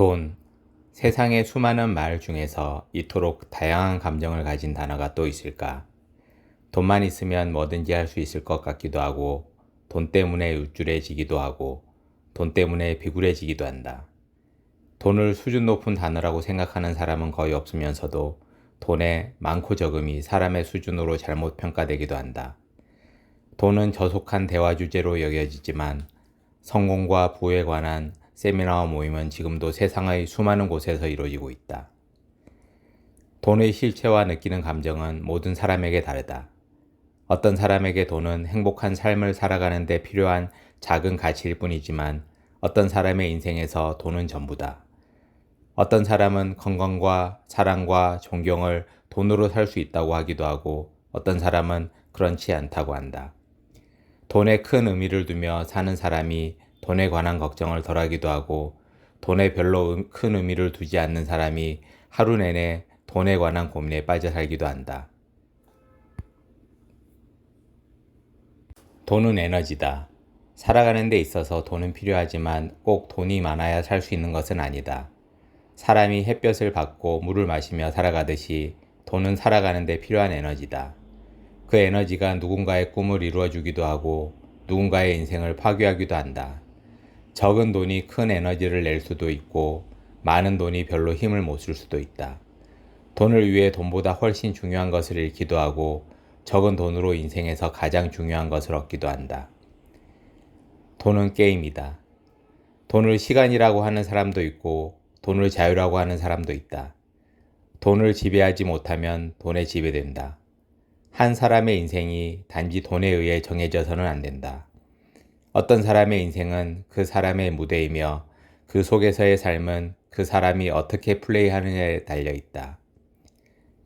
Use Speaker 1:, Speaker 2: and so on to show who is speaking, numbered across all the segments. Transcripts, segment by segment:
Speaker 1: 돈. 세상의 수많은 말 중에서 이토록 다양한 감정을 가진 단어가 또 있을까? 돈만 있으면 뭐든지 할 수 있을 것 같기도 하고, 돈 때문에 우쭐해지기도 하고, 돈 때문에 비굴해지기도 한다. 돈을 수준 높은 단어라고 생각하는 사람은 거의 없으면서도 돈의 많고 적음이 사람의 수준으로 잘못 평가되기도 한다. 돈은 저속한 대화 주제로 여겨지지만 성공과 부에 관한 세미나와 모임은 지금도 세상의 수많은 곳에서 이루어지고 있다. 돈의 실체와 느끼는 감정은 모든 사람에게 다르다. 어떤 사람에게 돈은 행복한 삶을 살아가는 데 필요한 작은 가치일 뿐이지만 어떤 사람의 인생에서 돈은 전부다. 어떤 사람은 건강과 사랑과 존경을 돈으로 살 수 있다고 하기도 하고 어떤 사람은 그렇지 않다고 한다. 돈에 큰 의미를 두며 사는 사람이 돈에 관한 걱정을 덜 하기도 하고 돈에 별로 큰 의미를 두지 않는 사람이 하루 내내 돈에 관한 고민에 빠져 살기도 한다. 돈은 에너지다. 살아가는 데 있어서 돈은 필요하지만 꼭 돈이 많아야 살 수 있는 것은 아니다. 사람이 햇볕을 받고 물을 마시며 살아가듯이 돈은 살아가는 데 필요한 에너지다. 그 에너지가 누군가의 꿈을 이루어주기도 하고 누군가의 인생을 파괴하기도 한다. 적은 돈이 큰 에너지를 낼 수도 있고 많은 돈이 별로 힘을 못 쓸 수도 있다. 돈을 위해 돈보다 훨씬 중요한 것을 잃기도 하고 적은 돈으로 인생에서 가장 중요한 것을 얻기도 한다. 돈은 게임이다. 돈을 시간이라고 하는 사람도 있고 돈을 자유라고 하는 사람도 있다. 돈을 지배하지 못하면 돈에 지배된다. 한 사람의 인생이 단지 돈에 의해 정해져서는 안 된다. 어떤 사람의 인생은 그 사람의 무대이며 그 속에서의 삶은 그 사람이 어떻게 플레이하느냐에 달려 있다.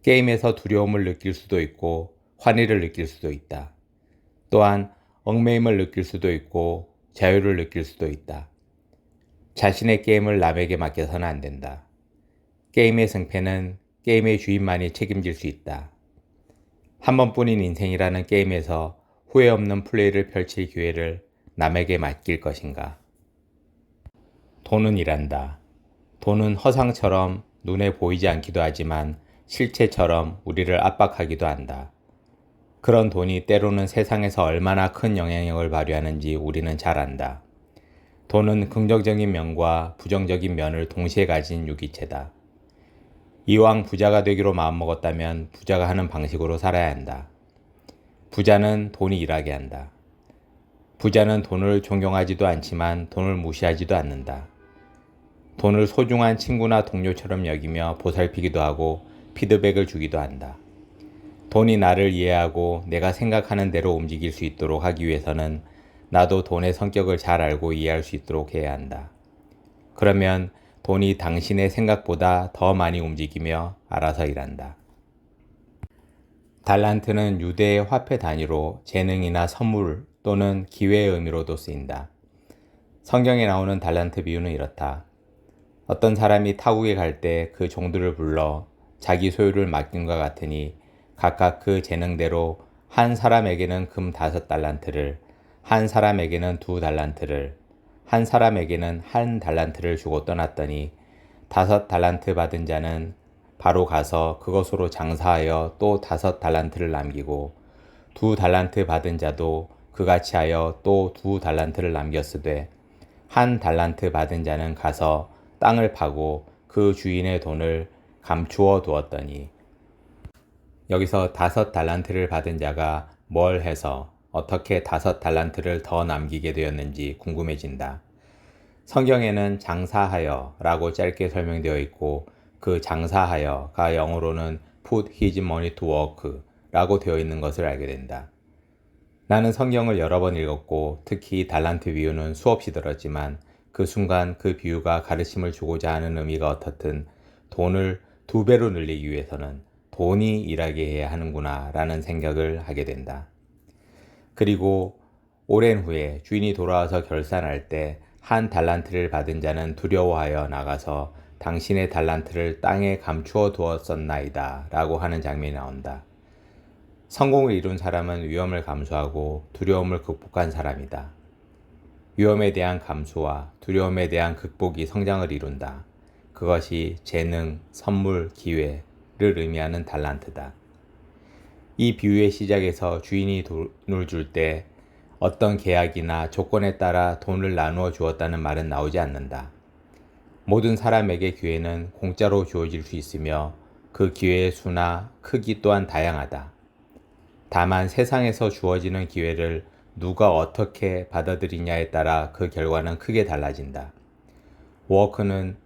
Speaker 1: 게임에서 두려움을 느낄 수도 있고 환희를 느낄 수도 있다. 또한 얽매임을 느낄 수도 있고 자유를 느낄 수도 있다. 자신의 게임을 남에게 맡겨서는 안 된다. 게임의 승패는 게임의 주인만이 책임질 수 있다. 한 번뿐인 인생이라는 게임에서 후회 없는 플레이를 펼칠 기회를 남에게 맡길 것인가? 돈은 일한다. 돈은 허상처럼 눈에 보이지 않기도 하지만 실체처럼 우리를 압박하기도 한다. 그런 돈이 때로는 세상에서 얼마나 큰 영향력을 발휘하는지 우리는 잘 안다. 돈은 긍정적인 면과 부정적인 면을 동시에 가진 유기체다. 이왕 부자가 되기로 마음먹었다면 부자가 하는 방식으로 살아야 한다. 부자는 돈이 일하게 한다. 부자는 돈을 존경하지도 않지만 돈을 무시하지도 않는다. 돈을 소중한 친구나 동료처럼 여기며 보살피기도 하고 피드백을 주기도 한다. 돈이 나를 이해하고 내가 생각하는 대로 움직일 수 있도록 하기 위해서는 나도 돈의 성격을 잘 알고 이해할 수 있도록 해야 한다. 그러면 돈이 당신의 생각보다 더 많이 움직이며 알아서 일한다. 달란트는 유대의 화폐 단위로 재능이나 선물 또는 기회의 의미로도 쓰인다. 성경에 나오는 달란트 비유는 이렇다. 어떤 사람이 타국에 갈 때 그 종들을 불러 자기 소유를 맡긴과 같으니 각각 그 재능대로 한 사람에게는 금 다섯 달란트를, 한 사람에게는 두 달란트를, 한 사람에게는 한 달란트를 주고 떠났더니 다섯 달란트 받은 자는 바로 가서 그것으로 장사하여 또 다섯 달란트를 남기고 두 달란트 받은 자도 그같이 하여 또 두 달란트를 남겼으되 한 달란트 받은 자는 가서 땅을 파고 그 주인의 돈을 감추어 두었더니 여기서 다섯 달란트를 받은 자가 뭘 해서 어떻게 다섯 달란트를 더 남기게 되었는지 궁금해진다. 성경에는 장사하여 라고 짧게 설명되어 있고 그 장사하여가 영어로는 put his money to work 라고 되어 있는 것을 알게 된다. 나는 성경을 여러 번 읽었고 특히 달란트 비유는 수없이 들었지만 그 순간 그 비유가 가르침을 주고자 하는 의미가 어떻든 돈을 두 배로 늘리기 위해서는 돈이 일하게 해야 하는구나 라는 생각을 하게 된다. 그리고 오랜 후에 주인이 돌아와서 결산할 때 한 달란트를 받은 자는 두려워하여 나가서 당신의 달란트를 땅에 감추어 두었었나이다 라고 하는 장면이 나온다. 성공을 이룬 사람은 위험을 감수하고 두려움을 극복한 사람이다. 위험에 대한 감수와 두려움에 대한 극복이 성장을 이룬다. 그것이 재능, 선물, 기회를 의미하는 달란트다. 이 비유의 시작에서 주인이 돈을 줄 때 어떤 계약이나 조건에 따라 돈을 나누어 주었다는 말은 나오지 않는다. 모든 사람에게 기회는 공짜로 주어질 수 있으며 그 기회의 수나 크기 또한 다양하다. 다만 세상에서 주어지는 기회를 누가 어떻게 받아들이냐에 따라 그 결과는 크게 달라진다. 워크는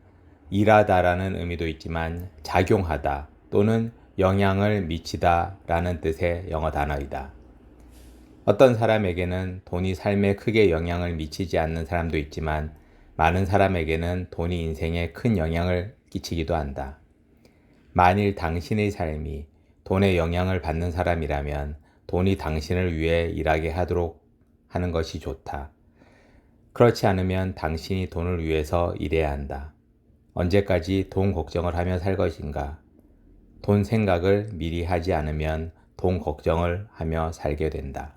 Speaker 1: 일하다라는 의미도 있지만 작용하다 또는 영향을 미치다 라는 뜻의 영어 단어이다. 어떤 사람에게는 돈이 삶에 크게 영향을 미치지 않는 사람도 있지만 많은 사람에게는 돈이 인생에 큰 영향을 끼치기도 한다. 만일 당신의 삶이 돈의 영향을 받는 사람이라면 돈이 당신을 위해 일하게 하도록 하는 것이 좋다. 그렇지 않으면 당신이 돈을 위해서 일해야 한다. 언제까지 돈 걱정을 하며 살 것인가? 돈 생각을 미리 하지 않으면 돈 걱정을 하며 살게 된다.